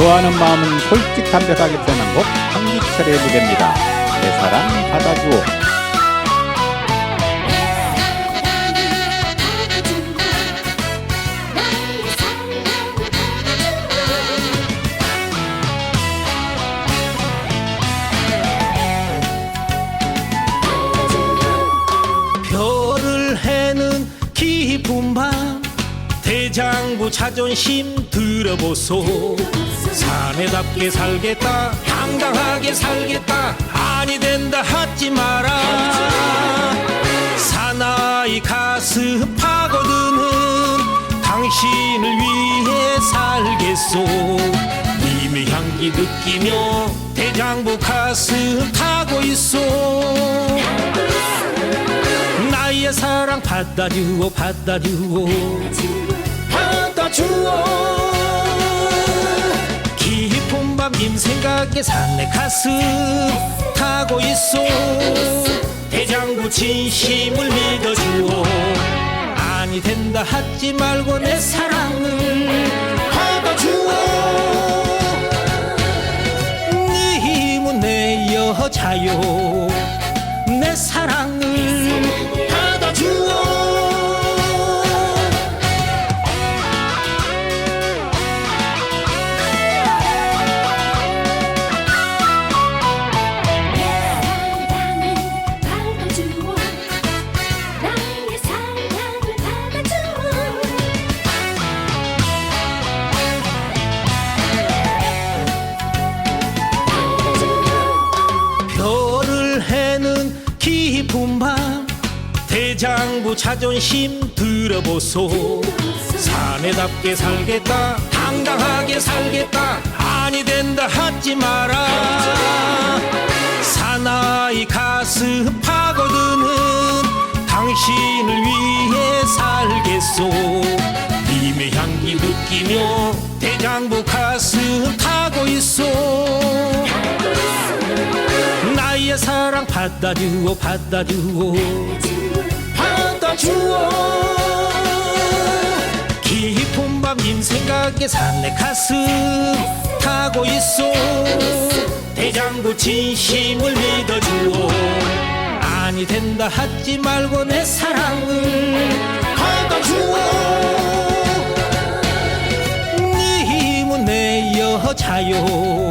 좋아하는 마음은 솔직 담백하게 표현한 곡 한기철의 무대입니다. 내 사랑 받아주오. 자존심 들어보소. 사내답게 살겠다 당당하게 살겠다 아니 된다 하지 마라. 사나이 가슴 파고드는 당신을 위해 살겠소. 님의 향기 느끼며 대장부 가슴 타고 있소. 나의 사랑 받아주오 받아주오 생각에 산내 가슴 타고 있어. 대장부 진심을 믿어주오 아니 된다 하지 말고 내 사랑을 받아주오 님은 내 여자요 대장부 자존심 들어보소. 사내답게 살겠다 당당하게 살겠다. 아니 된다 하지 마라. 사나이 가슴 파고드는 당신을 위해 살겠소. 님의 향기 느끼며 대장부 가슴 타고 있어 나의 사랑 받아주오 받아주오 받아 주오 깊은 밤님 생각에 산내 가슴 타고 있어. 대장부 진심을 믿어주오 아니 된다 하지 말고 내 사랑을 님은 내 여자요 내 사랑을